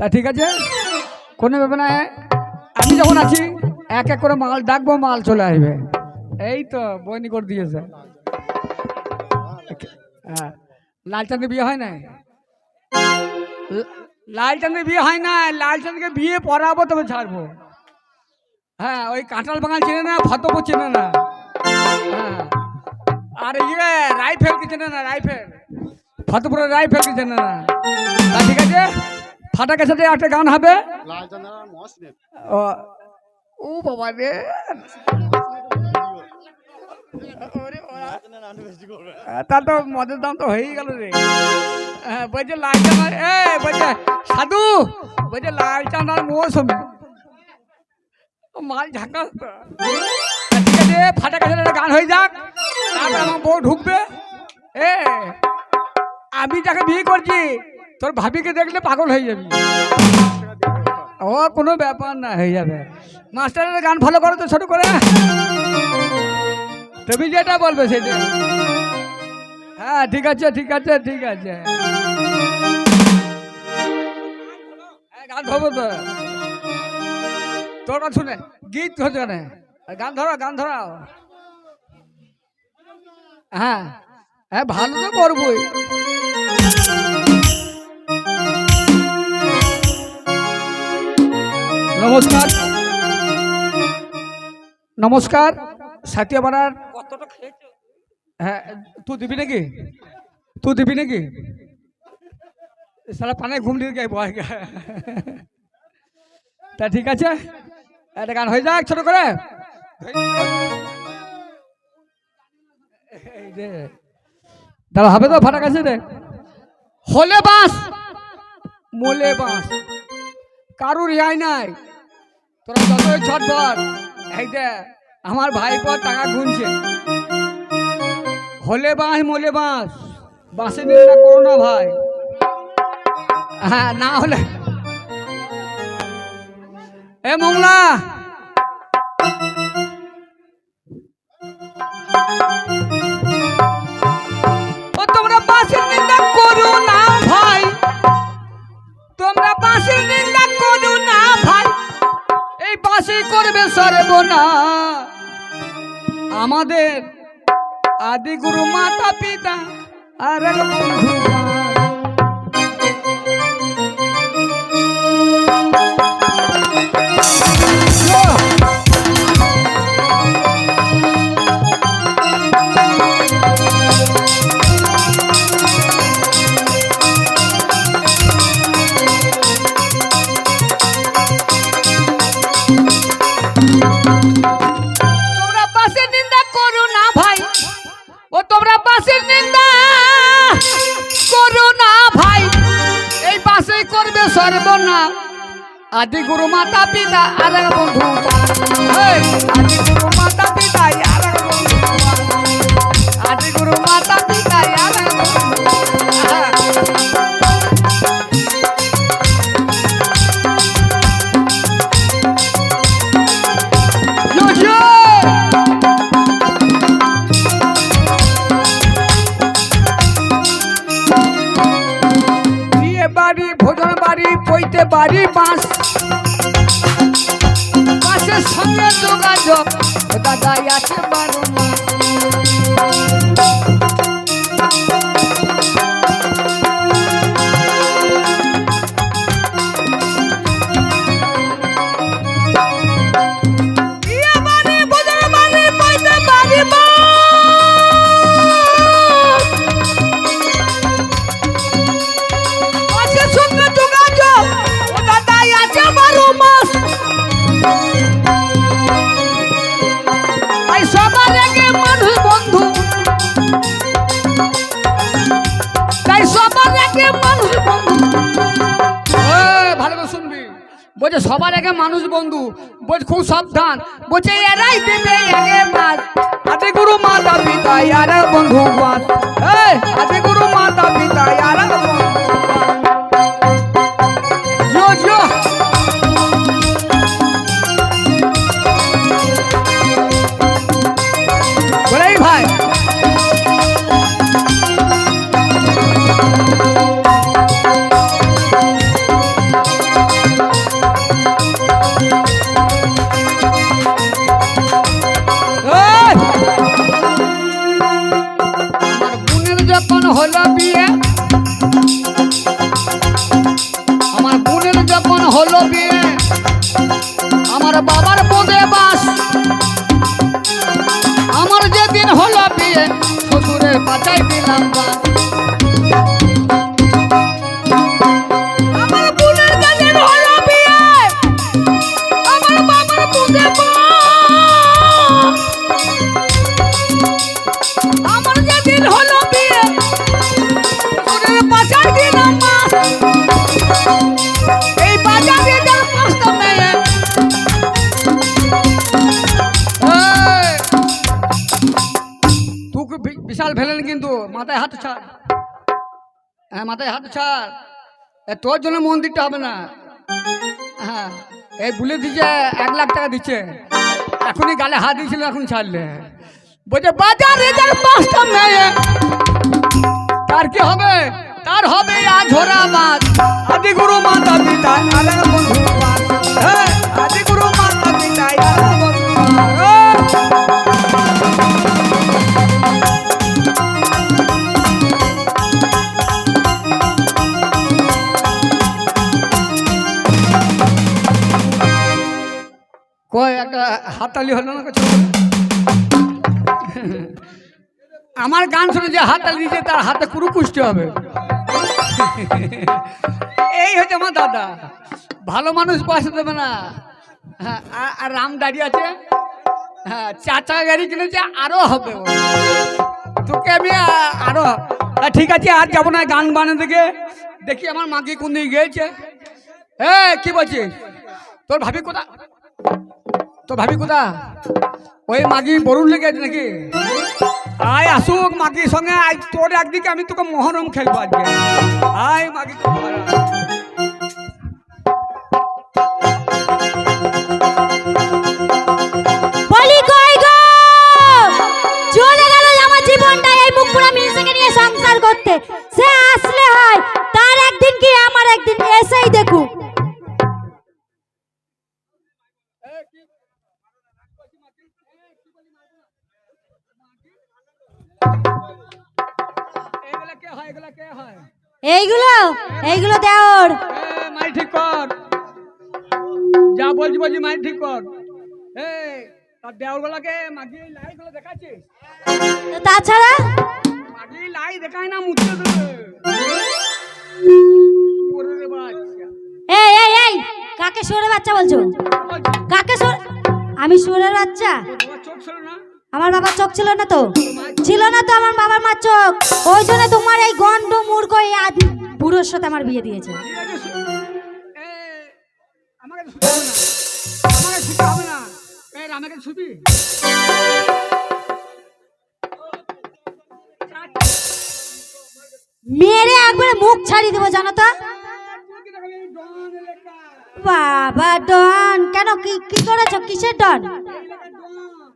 তা ঠিক আছে? কোনো ব্যাপার না আমি যখন আছি, এক এক করে মাল ডাকবো, মাল চলে আসবে। এই তো, বইনি করে দিয়েছে। হ্যাঁ। বিয়ে হয় লা- লালচাঁদের বিয়ে হয় না লালচাঁদকে বিয়ে পড়াবো, তবে ছাড়বো। হ্যাঁ ওই কাঁঠাল বাগান চেনে না ফতপুর চেনে না। হ্যাঁ। আর ইয়ে রাইফেল কি চেনে না, রাইফেল। ফতপুরের রাইফেল কি চেনে না। ঠিক আছে? ফাটাকের সাথে একটা গান হবে? ও ও বাবা রে। তা তো মদের দাম তো হয়েই গেল রে। হ্যাঁ, বলছে লাল চাঁদার এ বলছে সাধু বলছে লাল চাঁদার মৌসুমি মাল তা ঠিক আছে ফাটা কাছে একটা গান হয়ে যাক। তারপর আমার বউ ঢুকবে। এ আমি যাকে বিয়ে করছি তোর ভাবিকে দেখলে পাগল হয়ে যাবি। ও কোনো ব্যাপার না হয়ে যাবে। মাস্টারের গান ভালো করো তো ছোট করে। তুমি যেটা বলবে সেটা। হ্যাঁ ঠিক আছে ঠিক আছে ঠিক আছে। হ্যাঁ, গান ধরবো তো। তোর শুনে গীত হচ্ছে গান ধরো গান ধরাও হ্যাঁ হ্যাঁ ভালো তো করবোই। নমস্কার। নমস্কার। সাথিয়াপাড়ার হ্যাঁ তুই দিবি নাকি? তুই দিবি নাকি? সারা পানে ঘুম দিয়ে গাইব তা ঠিক আছে। একটা গান হয়ে যাক ছোট করে। দাদা হবে তো ফাটা কাছে রে। হলে বাস মোলে বাস। কারুর রেহাই নাই। তোরা যতই ছটফট এই যে আমার ভাইপো টাকা গুনছে। হলে বাঁশ, মোলে বাঁশ। বাঁশে নিন্দা করো না ভাই। হ্যাঁ না হলে। এ মংলা! তোমরা বাঁশের নিন্দা করো না ভাই। তোমরা বাঁশের করবে সর্বনা আমাদের আদিগুরু মাতা পিতা আর বন্ধুরা বন্ধু আদি গুরু মাতা পিতা আর এক বন্ধু বাড়ি পইতে বাড়ি বাস। বাসের সঙ্গে যোগাযোগ। দাদাই আছে বারো সবার আগে মানুষ বন্ধু। বলছে খুব সাবধান। বলছে, এরাই দেবে মাছ আদি গুরু মাতা, পিতা আর বন্ধু মাছ এই গুরু মাতা, পিতা, ইয়ার শ্বশুরের দিলাম বাস বিশাল ফেলেন কিন্তু, মাথায় হাত ছাড়। হ্যাঁ মাথায় হাত ছাড়। তোর জন্য মন্দিরটা হবে না। হ্যাঁ এই বলে দিচ্ছে এক লাখ টাকা দিচ্ছে। এখনই গালে হাত দিয়েছিল, এখন ছাড়লে। বলছে, বাজারে যার পাঁচটা মেয়ে তার কি হবে? তার হবে আজ ঝোরা মাছ। আদি গুরু মাতা পিতা আমার গান শুনে যে হাততালি দিয়েছে তার হাতে কুরু কুষ্টি হবে। এই হচ্ছে আমার দাদা। ভালো মানুষ পয়সা দেবে না। হ্যাঁ আর- রাম দাঁড়িয়ে আছে। হ্যাঁ চার চাকা গাড়ি কিনেছে, আরও হবে। তোকে আমি আরও ঠিক আছে, আর যাব না গান বানাতে থেকে দেখি আমার মাকে কোন দিকে গিয়েছে। এ, কি বলছিস? তোর ভাবি কোথা তোর ভাবি কোথা ওই মাগি বরুণ লেগে আছে নাকি? আয় আসুক মাগির সঙ্গে আজ তোর একদিকে আমি তোকে মহরম খেলব আজকে। আয় মাগি এইগুলো এইগুলো দেওর এ মাই ঠিক কর। যা বলছি বলছি মাই ঠিক কর। এ তার দেওরগুলাকে মাগি লাই গুলো দেখাচ্ছিস তাছাড়া? মাগি লাই দেখায় না দেবে। এই এই এই কাকে সুরের বাচ্চা বলছো? কাকে সুর আমি সুরের বাচ্চা? আমার বাবার চোখ ছিল না তো? ছিল না তো আমার বাবার মার চোখ। ওই জন্য তোমার এই গন্ড মূর্খ এই আদি বুড়োর সাথে আমার বিয়ে দিয়েছে। মেরে একবারে মুখ ছাড়িয়ে দেবো জানো তো? বাবা ডন। কেন কি কি করেছ? কিসের ডন?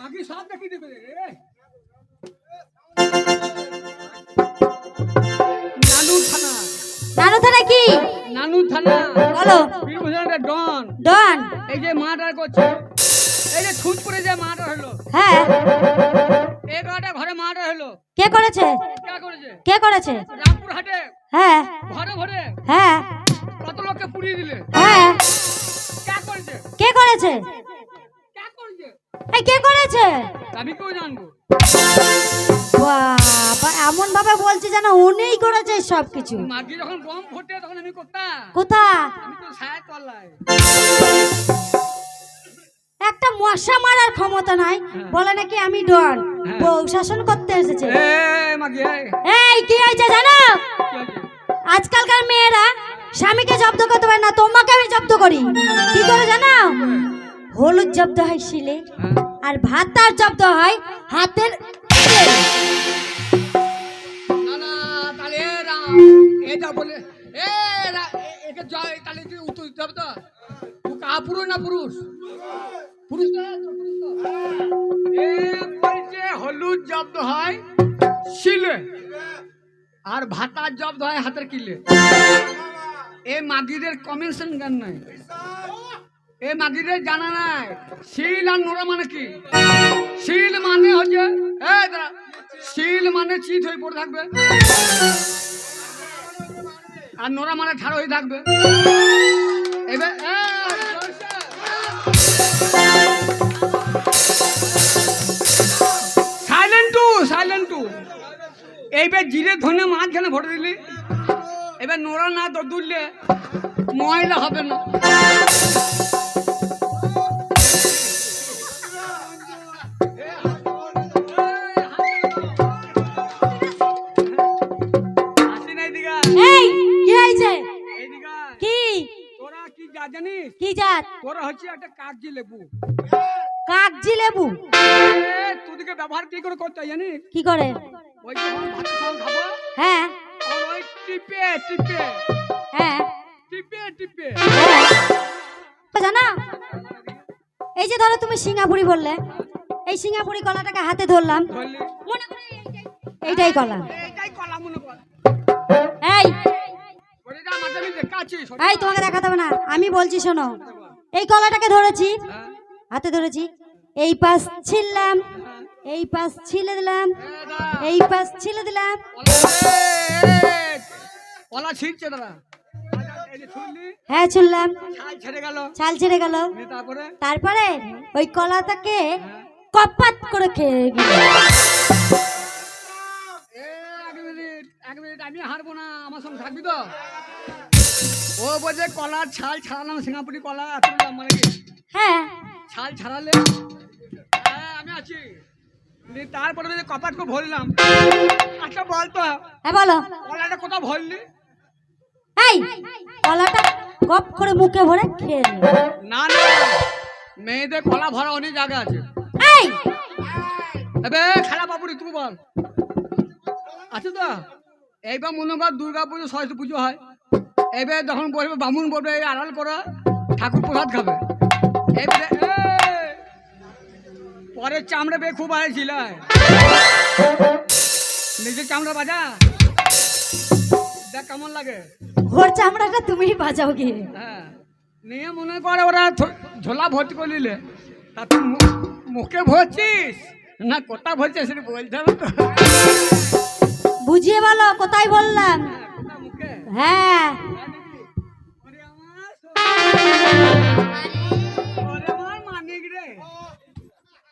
এই! সব দেখি দেবে রে। নানু থানা। নানু থানা কি? নানু থানা। বলো। বীরভূষণের ডন। ডন? এই যে মার্ডার করছে এই যে ছুটপুরে যে মার্ডার হলো। হ্যাঁ। এগারোটা ঘরে মার্ডার হলো। কে করেছে? কে করেছে? কে করেছে? রামপুর হাটে। হ্যাঁ। ঘরে ঘরে। হ্যাঁ। কত লোককে পুড়িয়ে দিলে? হ্যাঁ। কে করেছে? কে করেছে? কে করেছে? আমি কেউ জানব। বাবা এমন ভাবে বলছে যেন উনিই করেছে সব কিছু। মাগি যখন বম ফোটে তখন আমি করতাম কোথা আমি তো ছায়া তলায়। একটা মশা মারার ক্ষমতা নাই। বলে নাকি আমি ডন বউ শাসন করতে এসেছে। এই এই কি হয়েছে জানো? আজকালকার মেয়েরা স্বামীকে জব্দ করতে পারে না তোমাকে আমি জব্দ করি। কি করে জানো? হলুদ জব্দ হয় শিলে। আর ভাতার জব্দ হয় হাতের বলে একে তুই না পুরুষ হলুদ জব্দ হয় শিলে আর ভাতার জব্দ হয় হাতের কিলে এ মাগিদের কমিশন জ্ঞান নাই এ মাগিদের জানা নাই। শিল আর নোরা মানে কি? শিল মানে হচ্ছে, এ শিল মানে চিত হয়ে পড়ে থাকবে। আর নোরা মানে ঠাড়ো হয়ে থাকবে। এবার এইবার জিরে ধনে মাঝখানে ভরে দিলি। এবার নোরা না দৌড়লে ময়লা হবে না। কি জানিস? কি জাত? তোরা হচ্ছে একটা কাগজি লেবু। কাগজি লেবু? তোদেরকে ব্যবহার কি করে করতে হয় জানিস? কি করে? ওই যখন ভাতের সঙ্গে খাব। হ্যাঁ। ওই টিপে টিপে। হ্যাঁ। টিপে টিপে। জানা? এই যে ধরো তুমি সিঙ্গাপুরি বললে এই সিঙ্গাপুরি কলাটাকে হাতে ধরলাম। ধরলি? মনে করে এইটাই কলা। এইটাই কলা মনে কর। এই তোমাকে দেখাতে হবে না। আমি বলছি শোনো। এই কলাটাকে ধরেছি। হ্যাঁ, হাতে ধরেছি। এই পাশ ছিললাম। এই পাশ ছিলে দিলাম। এই পাশ ছিলে দিলাম। কলা ছিঁড়ছে দাদা হ্যাঁ গেল। ছাল ছেড়ে গেল। তারপরে? তারপরে ওই কলাটাকে কপাত করে খেয়ে গেল মিনিট আমি হারবো না আমার সঙ্গে থাকবি তো। ও বলছে কলার ছাল ছাড়ালাম সিঙ্গাপুরি কলা তুললাম মানে হ্যাঁ। ছাল ছাড়ালে? হ্যাঁ আমি আছি। তারপরে যদি কপাট করে ভরলাম। আচ্ছা বল তো। হ্যাঁ বলো। কলাটা কোথাও ভরলি? এই কলাটা গপ করে মুখে ভরে খেয়ে না। না মেয়েদের কলা ভরা অনেক জায়গা আছে। এই! এবে খারাপ বাবুরি তুই বল। আছে তো? এইবার মনে কর দুর্গা পুজো সরস্বতী পুজো হয়। এবার যখন বলবে বামুন বলবে এই আড়াল করা ঠাকুর প্রসাদ খাবে। এবারে পরে চামড়া বে খুব আড়াইছিল নিজের চামড়া বাজা? দেখ কেমন লাগে। ওর চামড়াটা তুমিই বাজাও গিয়ে। হ্যাঁ নিয়ে মনে করে ওরা ঝোলা ভর্তি করে নিলে তা তুই মুখে ভরছিস? না কোথা ভরছিস সেটা বলতে হবে তো। বুঝিয়ে বলো কোথায় বললাম? হ্যাঁ।